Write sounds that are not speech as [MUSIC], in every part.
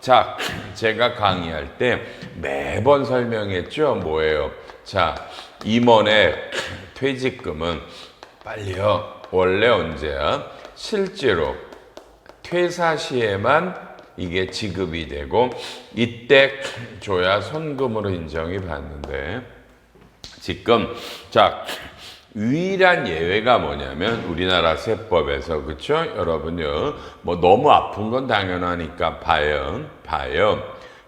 자, 제가 강의할 때 매번 설명했죠. 뭐예요? 자, 임원의 퇴직금은 빨리요. 원래 언제야? 실제로 퇴사 시에만 이게 지급이 되고 이때 줘야 손금으로 인정이 받는데 지금 자 유일한 예외가 뭐냐면 우리나라 세법에서 그쵸? 여러분요. 뭐 너무 아픈 건 당연하니까 봐요. 봐요.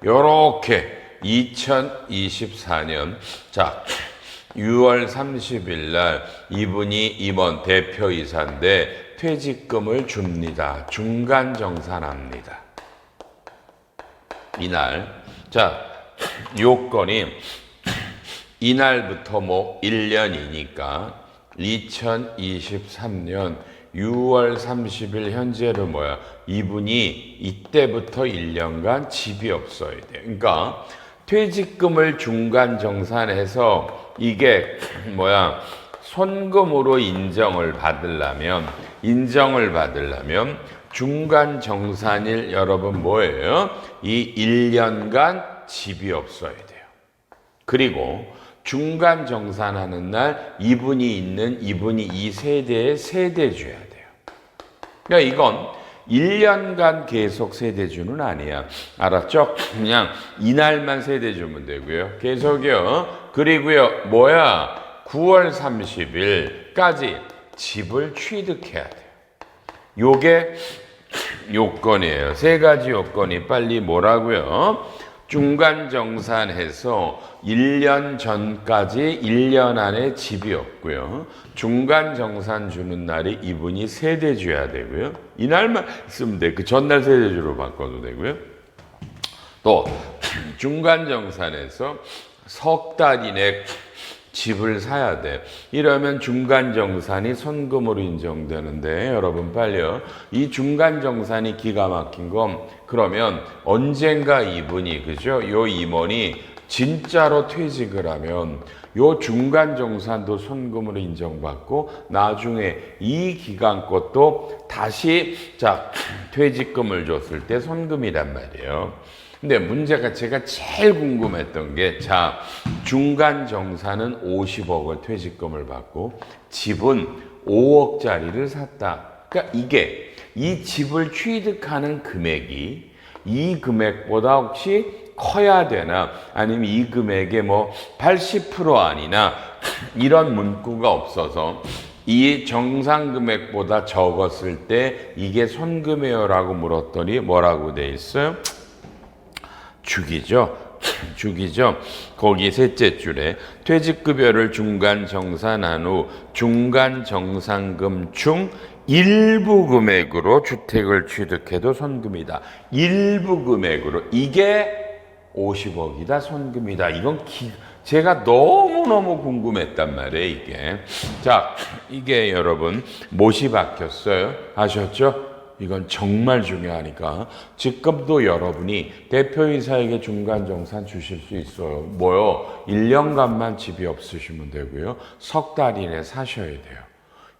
요렇게 2024년 자 6월 30일 날 이분이 임원 대표이사인데 퇴직금을 줍니다. 중간 정산합니다. 이날 자 요건이 이날부터 뭐 1년이니까 2023년 6월 30일 현재로 뭐야? 이분이 이때부터 1년간 집이 없어야 돼요. 그러니까 퇴직금을 중간 정산해서 이게 뭐야? 손금으로 인정을 받으려면 인정을 받으려면 중간 정산일 여러분 뭐예요? 이 1년간 집이 없어야 돼요. 그리고 중간 정산하는 날 이분이 있는 이분이 이 세대에 세대 줘야 돼요. 그러니까 이건 1년간 계속 세대 주는 아니야. 알았죠? 그냥 이날만 세대 주면 되고요. 계속요. 그리고요. 뭐야? 9월 30일까지 집을 취득해야 돼요. 요게 요건이에요. 세 가지 요건이 빨리 뭐라고요? 중간 정산해서 1년 전까지 1년 안에 집이 없고요. 중간 정산 주는 날이 이분이 세대 줘야 되고요. 이날만 쓰면 돼. 그 전날 세대 주로 바꿔도 되고요. 또 [CLEARS THROAT] 중간 정산에서 석 달 이내 집을 사야 돼. 이러면 중간 정산이 손금으로 인정되는데 여러분 빨리요. 이 중간 정산이 기가 막힌 건 그러면 언젠가 이분이 그죠? 요 임원이 진짜로 퇴직을 하면 요 중간 정산도 손금으로 인정받고 나중에 이 기간 것도 다시 자 퇴직금을 줬을 때 손금이란 말이에요. 근데 문제가 제가 제일 궁금했던 게, 자, 중간 정산은 50억을 퇴직금을 받고, 집은 5억짜리를 샀다. 그러니까 이게, 이 집을 취득하는 금액이 이 금액보다 혹시 커야 되나, 아니면 이 금액의 뭐 80% 아니나, 이런 문구가 없어서, 이 정상 금액보다 적었을 때 이게 손금이요라고 물었더니 뭐라고 돼 있어요? 주기죠. 주기죠. 거기 셋째 줄에 퇴직급여를 중간 정산한 후 중간 정산금 중 일부 금액으로 주택을 취득해도 손금이다. 일부 금액으로 이게 50억이다 손금이다. 이건 기, 제가 너무너무 궁금했단 말이에요, 이게. 자, 이게 여러분 못이 박혔어요. 아셨죠? 이건 정말 중요하니까 지금도 여러분이 대표이사에게 중간 정산 주실 수 있어요. 뭐요? 1년간만 집이 없으시면 되고요. 석 달 이내 사셔야 돼요.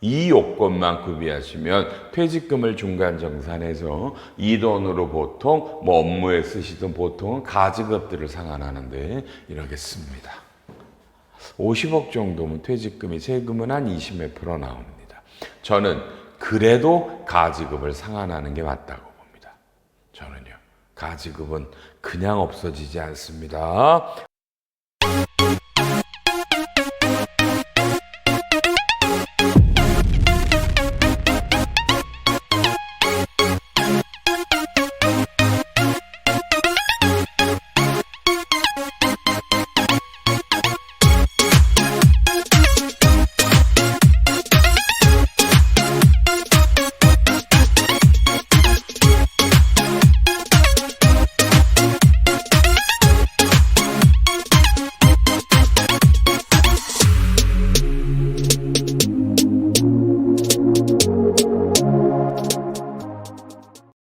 이 요건만 구비하시면 퇴직금을 중간 정산해서 이 돈으로 보통 뭐 업무에 쓰시던 보통은 가지급들을 상환하는데 이렇게 씁니다. 50억 정도면 퇴직금이 세금은 한 20몇 프로 나옵니다. 저는 그래도 가지급을 상환하는 게 맞다고 봅니다. 저는요. 가지급은 그냥 없어지지 않습니다.